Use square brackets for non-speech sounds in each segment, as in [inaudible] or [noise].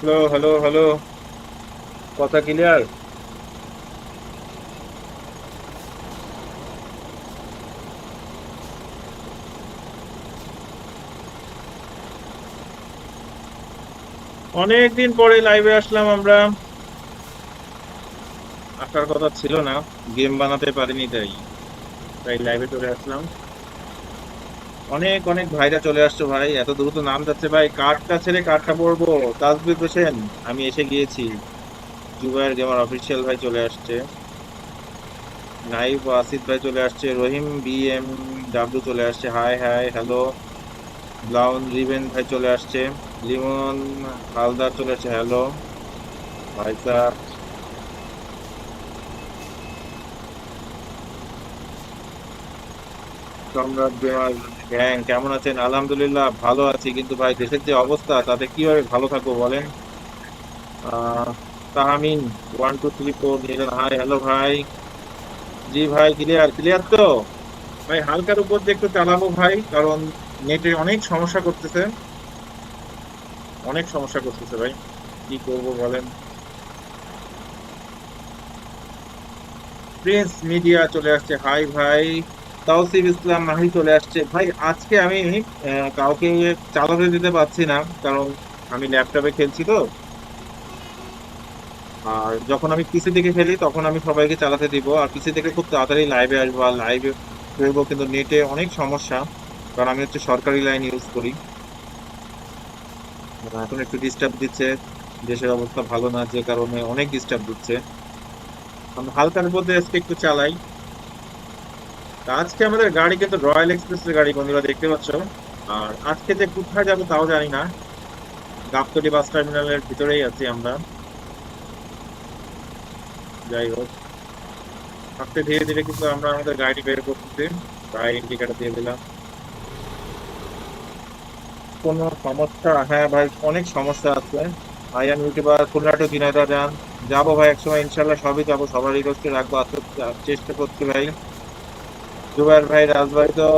Hello hello hello. কথা clear অনেকদিন পরে লাইভে আসলাম আমরা। আসার কথা ছিল না গেম বানাতে পারিনি তাই। তাই লাইভে চলে আসলাম। অনেক অনেক ভাইরা চলে আসছো ভাই। এত দ্রুত নাম যাচ্ছে ভাই। কার্ডটা ছেড়ে কার্ডটা পড়ব। তাজবির হোসেন, আমি এসে গিয়েছি। জুবাইর গেমার অফিসিয়াল ভাই চলে আসছে। নাইব ও আসিফ ভাই চলে আসছে। রহিম বি এম ডাব্লিউ চলে আসছে। Hi hi, hello. ব্লাউন রিবেন ভাই চলে আসছে। লিমন, হালদার চলে আসছে। হ্যালো। ভাই স্যার। সম্রাট বিমার। গ্যাং কেমন আছেন? আলহামদুলিল্লাহ, ভালো আছি। কিন্তু ভাই, দেশের যে অবস্থা, তাতে কীভাবে ভালো থাকব বলেন? Tahamin one two three four নিলেন। হাই হ্যালো ভাই। জি, ভাই ক্লিয়ার ক্লিয়ার তো? ভাই, হালকার উপর দিয়ে একটু চালাবো, ভাই, কারণ নেটে অনেক সমস্যা করতেছে। অনেক সমস্যা করতেছে, ভাই। কি করব বলেন? প্রিন্স মিডিয়া চলে আসছে। হাই ভাই। তাওসিফ ইসলাম মাহি চলে আসছে। ভাই, আজকে আমি কাউকে চালাতে দিতে পারছি না, কারণ আমি ল্যাপটপে খেলছি তো। আর যখন আমি পিসি থেকে খেলি, তখন আমি সবাইকে চালাতে দিব। আর পিসি থেকে খুব তাড়াতাড়ি লাইভে আসব। আর লাইভে করব কিন্তু নেটে অনেক সমস্যা, কারণ আমি হচ্ছে সরকারি লাইন ইউজ করি। এখন একটু ডিস্টার্ব দিচ্ছে। দেশের অবস্থা ভালো না, যে কারণে অনেক ডিস্টার্ব দিচ্ছে। আমি হালকার মধ্যে আজকে একটু চালাই। আজকে আমাদের গাড়ি কিন্তু রয়্যাল এক্সপ্রেসের গাড়ি বন্ধুরা, দেখতে পাচ্ছ। আর আজকে যে কোথায় যাব তাও জানি না। গাবতলি বাস টার্মিনালের ভিতরেই আছি আমরা। যাই হোক। আস্তে ধীরে ধীরে কিন্তু আমরা আমাদের গাড়ি বের করতেছি। গাড়ি ইন্ডিকেটার দিয়ে দিলাম। কোনো সমস্যা? হ্যাঁ ভাই, অনেক সমস্যা আছে। ভাই, আমি ইউটিউবার খুলনা টু দিনাইদা যান যাব ভাই একসময় ইনশাল্লাহ সবই যাব। সবার রিকোয়েস্টে রাখব। আস্তে চেষ্টা করছি ভাই। জুবাইর ভাই, রাজবাড়ি তো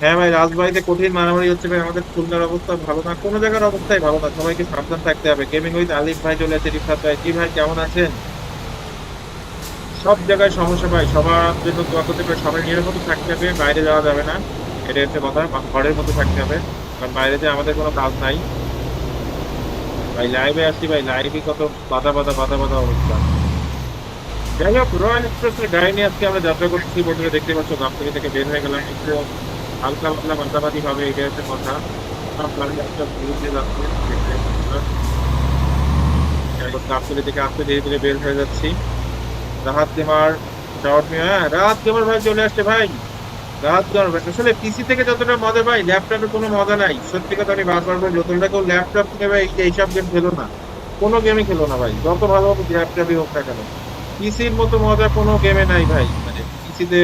হ্যাঁ ভাই, রাজবাড়িতে কঠিন মারামারি হচ্ছে ভাই, আমাদের খুলনার অবস্থা ভালো না, কোনো জায়গার অবস্থাই ভালো না, সবাইকে সাবধান থাকতে হবে। গেমিং উইথ আলিফ ভাই চলে আছে রিফাত ভাই। জি ভাই, কেমন আছেন? সব জায়গায় সমস্যা ভাই, সবার জন্য দোয়া করতে পারে, সবাই নিরাপদ থাকতে হবে, বাইরে যাওয়া যাবে না। এটা হচ্ছে কথা ঘরের মধ্যে থাকতে হবে, কারণ বাইরে যে আমাদের কোনো কাজ নাই। ভাই লাইভে আসছি ভাই লাইভে কত বাধা বাধা বাধা বাধা অবস্থা। যাই হোক রয়্যাল এক্সপ্রেসের গাড়ি নিয়ে আজকে আমরা যাত্রা করতেছি বন্ধুরা দেখতে পাচ্ছ গাবতলি থেকে বের হয়ে গেলাম। একটু হালকা পাতলা মাতাবাদি ভাবে এটা হচ্ছে কথা। থেকে ধীরে ধীরে বের হয়ে যাচ্ছি। হ্যাঁ ভাই চলে আসছে ভাই। ভাই, আসলে পিসি থেকে যতটা মজা ভাই ল্যাপটপে কোনো মজা নাই। সত্যি কথা আমি বারবার বলি তোমরা কেউ ল্যাপটপ কিনে ভাই, এই- এইসব গেম খেলো না। কোনো গেমই খেলো না ভাই। যত ভালো ল্যাপটপই হোক না কেন। পিসির মতো মজা কোনো গেমে নাই ভাই। মানে পিসিতে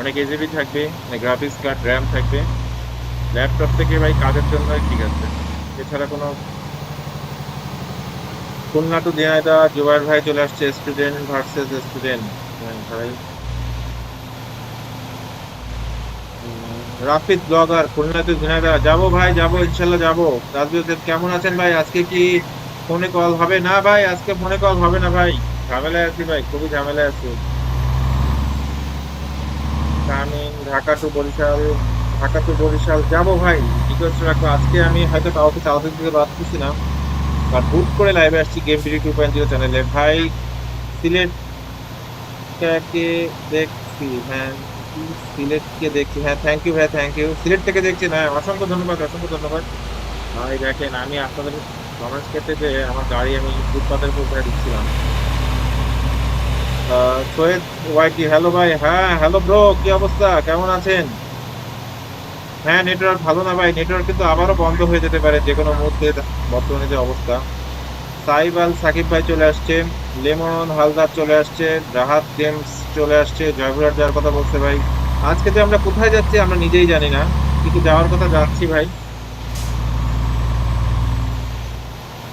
অনেক এজিবি থাকবে মানে গ্রাফিক্স কার্ড র্যাম থাকবে। ল্যাপটপ থেকে ভাই কাজের জন্য ঠিক আছে। এছাড়া কোনো খুলনা টু দিনাইদা জুবাইর ভাই চলে আসছে স্টুডেন্ট ভার্সেস স্টুডেন্ট ভাই। রাফিদ ব্লগার খুলনা টু দিনাইদা যাব ভাই, যাব, ইনশাল্লাহ যাব। রাজবীর কেমন আছেন ভাই? আজকে কি ফোনে কল হবে না ভাই? আজকে ফোনে কল হবে না ভাই? ঝামেলায় আছি ভাই, খুবই ঝামেলায় আছি। Coming, Dhaka to Barishal, Dhaka to Barishal যাব ভাই রিকোয়েস্ট রাখব আজকে আমি হয়তো কাউকে চালাতে দিতে পারতেছি না আর হুট করে লাইভে আসছি game BD two point zero চ্যানেলে ভাই, সিলেট কে দেখছি হ্যাঁ সিলেটকে দেখছি হ্যাঁ থ্যাংক ইউ ভাই থ্যাংক ইউ সিলেট থেকে দেখছি, না, অসংখ্য ধন্যবাদ অসংখ্য ধন্যবাদ। ভাই, দেখেন, আমি আপনাদের কমেন্টস ক্ষেত্রে যে আমার গাড়ি আমি ফুটপাতের উপর দিচ্ছিলাম। সৈয়দ ওয়াইটি হ্যালো ভাই হ্যাঁ হ্যালো ব্রো কি অবস্থা? কেমন আছেন? হ্যাঁ নেটওয়ার্ক ভালো না ভাই নেটওয়ার্ক কিন্তু আবারও বন্ধ হয়ে যেতে পারে যে কোনো মুহূর্তে বর্তমানে যে অবস্থা। সাইব আল সাকিব ভাই চলে আসছে, লেমন হালদার চলে আসছে, রাহাত গেমস চলে আসছে, জয়পুরহাট যাওয়ার কথা বলছে ভাই। আজকে যে আমরা কোথায় যাচ্ছি আমরা নিজেই জানি না, কিন্তু যাওয়ার কথা যাচ্ছি ভাই।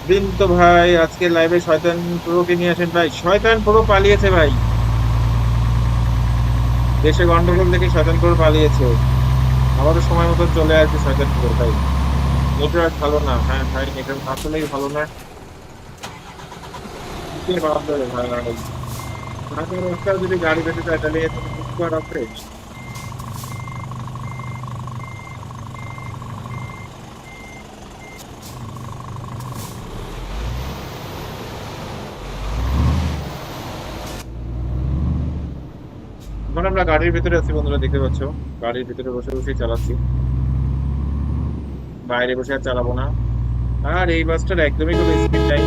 বিন্তু ভাই, আজকে লাইভে শয়তান প্রোকে নিয়ে আসেন ভাই। শয়তান প্রো পালিয়েছে ভাই। দেশে গন্ডগোল দেখে শয়তান প্রো পালিয়েছে। আমাদের সময় মতো চলে আসবে শয়তান প্রো, ভাই। নেটওয়ার্ক ভালো না। হ্যাঁ ভাই, নেটওয়ার্ক আসলেই ভালো না। ভাই? রাস্তায় যদি গাড়ি বেঁচে যায়, তাহলে এত গাড়ির ভিতরে আছি বন্ধুরা, দেখতে পাচ্ছ? গাড়ির ভিতরে বসে বসে চালাচ্ছি। বাইরে বসে আর চালাবো না। আর এই বাসটার একদমই কোনো স্পিড নাই।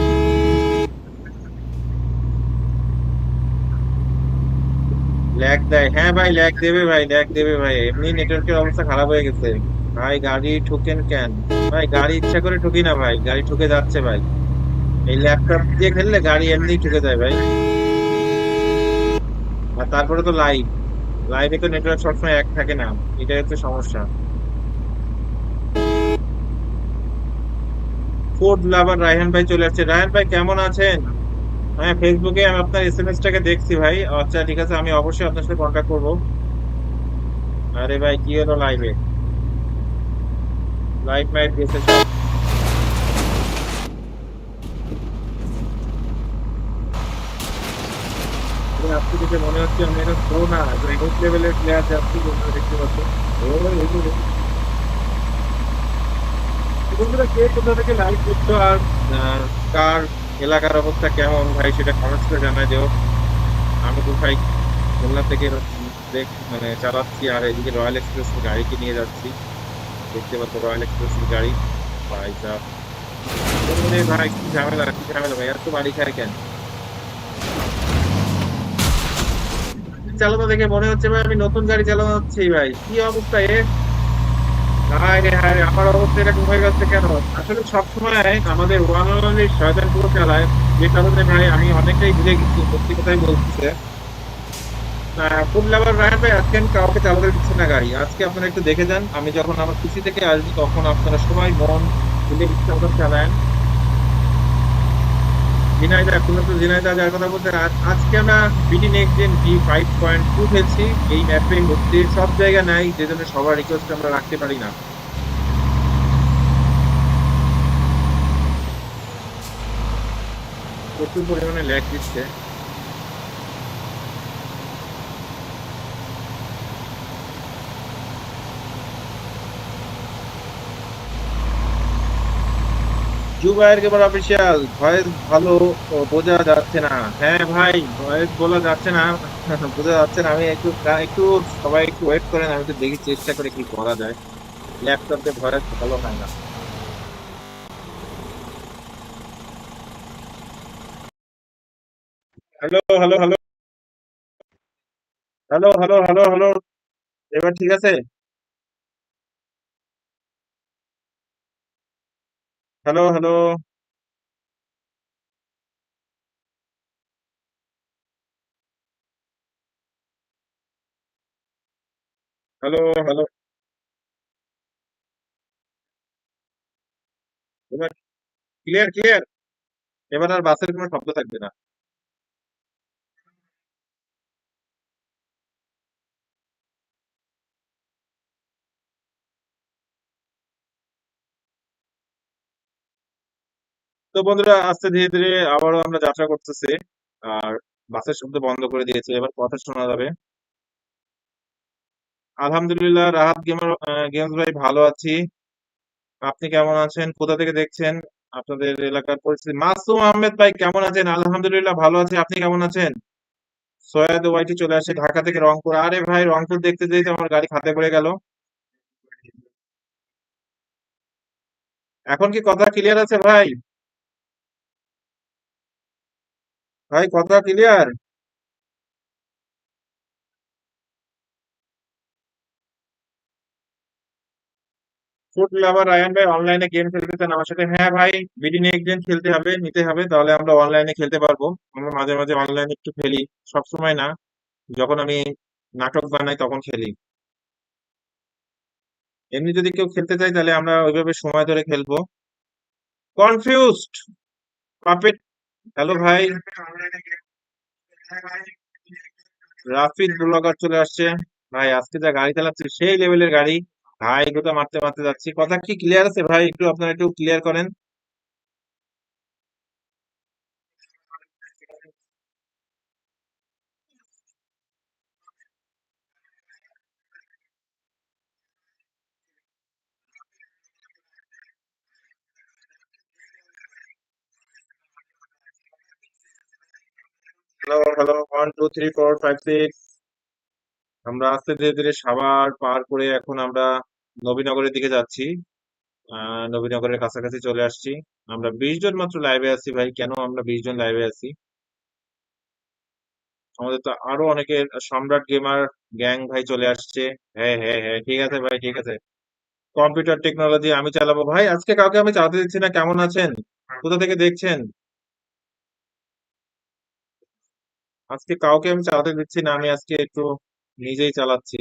ল্যাগ দেয়। হ্যাঁ ভাই ল্যাগ দেবে ভাই ল্যাগ দেবে ভাই। এমনি নেটওয়ার্কের অবস্থা খারাপ হয়ে গেছে। ভাই, গাড়ি ঠুকেন কেন? ভাই, গাড়ি ইচ্ছা করে ঠুকি না ভাই। গাড়ি ঠুকে যাচ্ছে ভাই। এই ল্যাপটপ দিয়ে খেললে গাড়ি এমনি ঠুকে যায় ভাই। আর তারপরে তো লাইভ লাইভে তো নেটওয়ার্ক সবসময় এক থাকে না, এটাই হচ্ছে সমস্যা। ফুড লাভার রায়হান ভাই চলে আসছে। রায়হান ভাই, কেমন আছেন? হ্যাঁ ফেসবুকে আমি আপনার এসএমএস টাকে দেখছি ভাই। আচ্ছা ঠিক আছে, আমি অবশ্যই আপনার সাথে কন্ট্যাক্ট করব। আরে ভাই, কি হলো লাইভে লাইভ মাইভ গেছে সব এবং আপনি দেখে মনে হচ্ছে আমি একটা প্রো না গ্রেড লেভেলের প্লেয়ার যাচ্ছি বন্ধুরা দেখতে পাচ্ছ বন্ধুরা, কে কোথা থেকে লাইভ করছ আর কার এলাকার অবস্থা কেমন? ভাই, সেটা কমেন্টস করে জানাই দিও। আমি তো ভাই খুলনা থেকে দেখ মানে চালাচ্ছি আর এদিকে রয়্যাল এক্সপ্রেস গাড়িকে নিয়ে যাচ্ছি। দেখতে পাচ্ছ রয়্যাল এক্সপ্রেস গাড়ি। ভাই ওরে ভাই, কি ঝামেলা কি ঝামেলা, ভাই, এত বাড়ি খায় কেন? চালানো দেখে মনে হচ্ছে ভাই আমি নতুন গাড়ি চালানো ভাই। কি অবস্থা এ? হায় রে, হায় আমার অবস্থা এরকম হয়ে যাচ্ছে কেন? আসলে সবসময় আমাদের ওয়ান শয়তান পুরো চালায়, যে কারণে ভাই আমি অনেকটাই ভুলে গেছি, সত্যি কথাই বলতেছে ফুড লাভার রায়ন ভাই আজকে আমি কাউকে চালাতে দিচ্ছি না গাড়ি। আজকে আপনারা একটু দেখে যান, আমি যখন আমার খুশি থেকে আসব, তখন আপনারা সবাই মন খুলে মতন চালান। ঝিনাইদা, এখন তো ঝিনাইদা যার কথা বলতে আজ- আজকে আমরা BD next gen V five point two খেলছি। এই ম্যাপে মধ্যে সব জায়গা নাই, যে জন্য সবার রিকোয়েস্ট আমরা রাখতে পারি না। প্রচুর পরিমাণে ল্যাগ দিচ্ছে। কেবল অফিসিয়াল ভয়েস ভালো বোঝা যাচ্ছে না। হ্যাঁ ভাই, ভয়েস বলা যাচ্ছে না। [laughs] বোঝা যাচ্ছে না, আমি একটু একটু সবাই একটু ওয়েট করেন, আমি দেখি, চেষ্টা করে কি করা যায়। ল্যাপটপে ভয়েস ভালো হয় না। Hello hello hello hello hello hello hello এবার ঠিক আছে? হ্যালো হ্যালো হ্যালো হ্যালো এবার ক্লিয়ার ক্লিয়ার এবার আর বাসের কোনো শব্দ থাকবে না। তো বন্ধুরা, আস্তে ধীরে ধীরে আবারও আমরা যাত্রা করতেছি। আর বাসের শব্দ বন্ধ করে দিয়েছে, এবার কথা শোনা যাবে। আলহামদুলিল্লাহ, রাহাত গেমার গেমস ভাই ভালো আছি। আপনি কেমন আছেন? কোথা থেকে দেখছেন? আপনাদের এলাকার পরিস্থিতি। মাসুম আহমেদ ভাই, কেমন আছেন? আলহামদুলিল্লাহ, ভালো আছি। আপনি কেমন আছেন? সৈয়দ ওয়াইটি চলে আসে ঢাকা থেকে রংপুর। আরে ভাই, রংপুর দেখতে যেতে আমার গাড়ি খাতে পড়ে গেল। এখন কি কথা ক্লিয়ার আছে ভাই? ভাই, কথা ক্লিয়ার অনলাইনে গেম খেলতে চান আমার সাথে। হ্যাঁ ভাই খেলতে হবে, নিতে হবে, তাহলে আমরা অনলাইনে খেলতে পারব। আমরা মাঝে মাঝে অনলাইনে একটু খেলি সব সময় না। যখন আমি নাটক বানাই তখন খেলি। এমনি যদি কেউ খেলতে চায় তাহলে আমরা ওইভাবে সময় ধরে খেলব। কনফিউজড পাপেট হ্যালো ভাই। রাফিদ ব্লগার চলে আসছে। ভাই আজকে যা গাড়ি চালাচ্ছি সেই লেভেলের গাড়ি। ভাই কোথাও মারতে মারতে যাচ্ছি। কথা কি ক্লিয়ার আছে? ভাই একটু আপনারা একটু ক্লিয়ার করেন। Hello hello one two three four five six আমরা আস্তে ধীরে ধীরে সাভার পার করে এখন আমরা নবীনগরের দিকে যাচ্ছি। নবীনগরের কাছাকাছি চলে আসছি। আমরা বিশ জন মাত্র লাইভে আছি ভাই। কেন আমরা বিশ জন লাইভে আছি? আমাদের তো আরও অনেকের সম্রাট গেমার গ্যাং ভাই চলে আসছে। হ্যাঁ হ্যাঁ হ্যাঁ ঠিক আছে ভাই, ঠিক আছে। কম্পিউটার টেকনোলজি আমি চালাবো। ভাই, আজকে কাউকে আমি চালাতে দিচ্ছি না। কেমন আছেন? কোথা থেকে দেখছেন? আজকে কাউকে আমি চালাতে দিচ্ছি না, আমি আজকে একটু নিজেই চালাচ্ছি।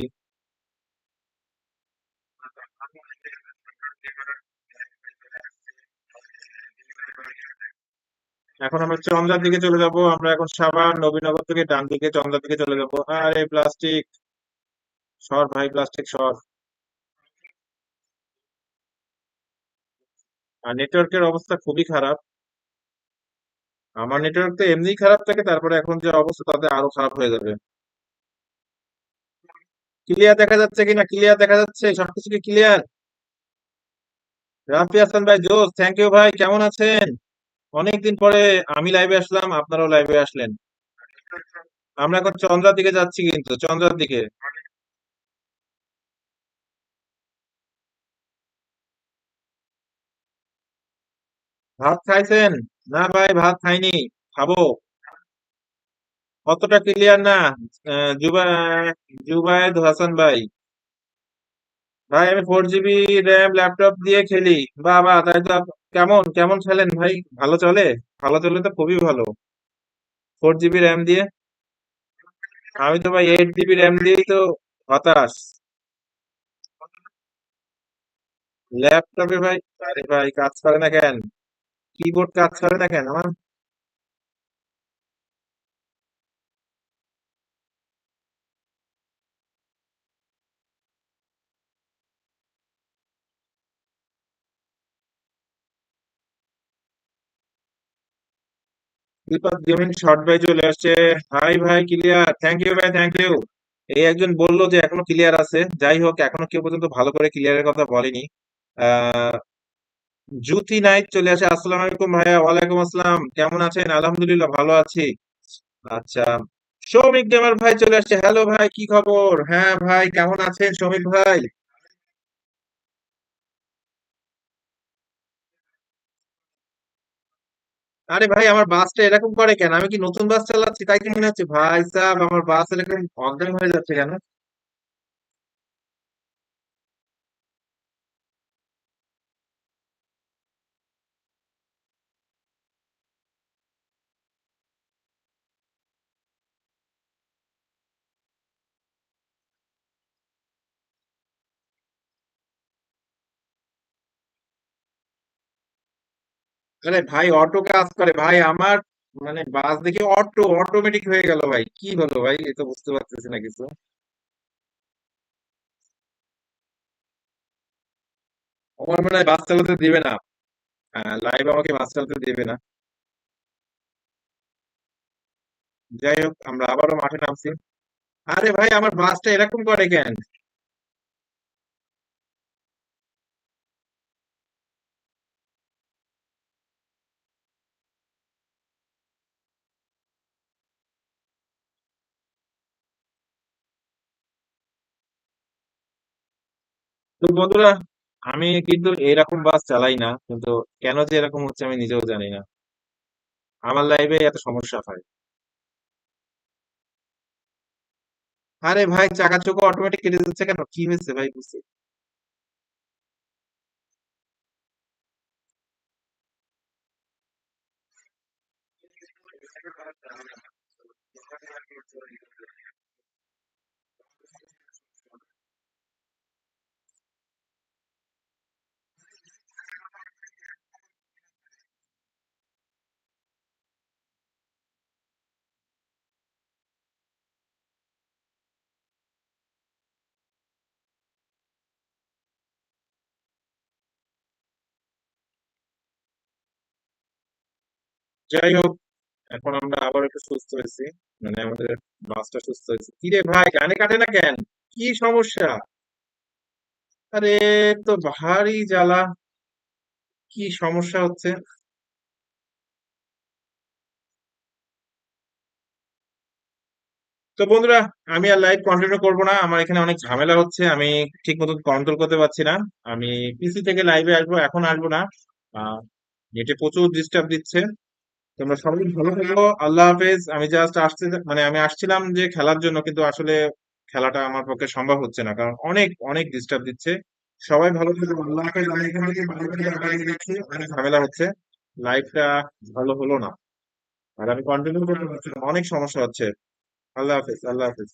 এখন আমরা চন্দ্রার দিকে চলে যাব, আমরা এখন সাবান নবীনগর থেকে ডান দিকে চন্দ্রার দিকে চলে যাব। আরে প্লাস্টিক! সর ভাই, প্লাস্টিক সর। আর নেটওয়ার্কের অবস্থা খুবই খারাপ। আমার নেটওয়ার্ক তো এমনিই খারাপ থাকে, তারপরে এখন যে অবস্থা তাতে আরও খারাপ হয়ে যাবে। ক্লিয়ার দেখা যাচ্ছে কিনা? ক্লিয়ার দেখা যাচ্ছে? সবকিছু কি ক্লিয়ার রাফি হাসান ভাই জোস থ্যাংক ইউ ভাই, কেমন আছেন? অনেকদিন পরে আমি লাইভে আসলাম, আপনারাও লাইভে আসলেন। আমরা এখন চন্দ্রার দিকে যাচ্ছি কিন্তু, চন্দ্রার দিকে। ভাত খাইছেন? না ভাই, ভাত খাইনি, খাব। কতটা ক্লিয়ার না? জুবায়েদ হাসান ভাই। ভাই, আমি ফোর জিবি র্যাম ল্যাপটপ দিয়ে খেলি। বাহ তাই তো কেমন কেমন খেলেন ভাই? ভালো চলে? ভালো চলে তো খুবই ভালো। ফোর জিবি র্যাম দিয়ে? আমি তো ভাই এইট জিবি র্যাম দিয়েই তো হতাশ। ল্যাপটপে ভাই, আরে ভাই, কাজ করে না কেন? কিবোর্ড কাজ করে দেখেন আমার বিপদ গেমিং শর্ট ভাই চলে আসছে। হাই ভাই ক্লিয়ার থ্যাংক ইউ ভাই থ্যাংক ইউ এই একজন বলল যে এখনও ক্লিয়ার আছে। যাই হোক, এখনও কেউ পর্যন্ত ভালো করে ক্লিয়ারের কথা বলেনি। জুতি নাইট চলে আসে। আসসালামু আলাইকুম ভাইয়া, ওয়ালাইকুম আসসালাম। কেমন আছেন? আলহামদুলিল্লাহ ভালো আছি। আচ্ছা সৌমিক গেমার ভাই চলে আসছে। হ্যালো ভাই, কি খবর? হ্যাঁ ভাই, কেমন আছেন সৌমিক ভাই? আরে ভাই, আমার বাসটা এরকম করে কেন? আমি কি নতুন বাস চালাচ্ছি? তাই কি মনে হচ্ছে, ভাই সাহেব আমার বাস এরকম অজ্ঞান হয়ে যাচ্ছে কেন? আরে ভাই অটো কাজ করে। ভাই আমার মানে বাস দেখে অটো অটোমেটিক হয়ে গেল ভাই। কি হলো ভাই? এ তো বুঝতে পারতেছি না কিছু। আমার মনে হয় বাস চালাতে দিবে না। লাইভ আমাকে বাস চালাতে দিবে না। যাই হোক, আমরা আবারও মাঠে নামছি। আরে ভাই, আমার বাসটা এরকম করে কেন? তো বন্ধুরা, আমি কিন্তু এরকম বাস চালাই না, কিন্তু কেন যে এরকম হচ্ছে আমি নিজেও জানি না। আমার লাইফে এত সমস্যা হয়। আরে ভাই চাকা চোখা অটোমেটিক কেটে যাচ্ছে কেন? কি হয়েছে ভাই, বুঝছি? যাই হোক, এখন আমরা আবার একটু সুস্থ হয়েছি। মানে আমাদের বাসটা সুস্থ হয়েছে। কিরে ভাই গানে কাটে না কেন? কি সমস্যা? আরে, তো ভারী জ্বালা। কি সমস্যা হচ্ছে? তো বন্ধুরা, আমি আর লাইভ কন্টিনিউ করব না। আমার এখানে অনেক ঝামেলা হচ্ছে। আমি ঠিক মতো কন্ট্রোল করতে পারছি না। আমি পিসি থেকে লাইভে আসব, এখন আসব না। নেটে প্রচুর ডিস্টার্ব দিচ্ছে। তোমরা সবাই ভালো থাকো। আল্লাহ হাফেজ। আমি জাস্ট আসতে মানে আমি আসছিলাম যে খেলার জন্য, কিন্তু আসলে খেলাটা আমার পক্ষে সম্ভব হচ্ছে না, কারণ অনেক অনেক ডিস্টার্ব দিচ্ছে। সবাই ভালো থাকো। আল্লাহ হাফেজ। আমি এখান থেকে অনেক ঝামেলা হচ্ছে। লাইফটা ভালো হলো না। আর আমি কন্টিনিউ করতে পারছি অনেক সমস্যা হচ্ছে। আল্লাহ হাফেজ আল্লাহ হাফেজ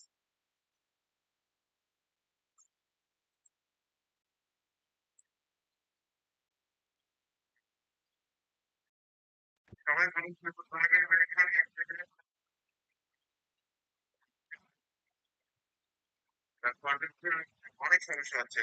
সবাই ভালো থেকো অনেক সমস্যা হচ্ছে।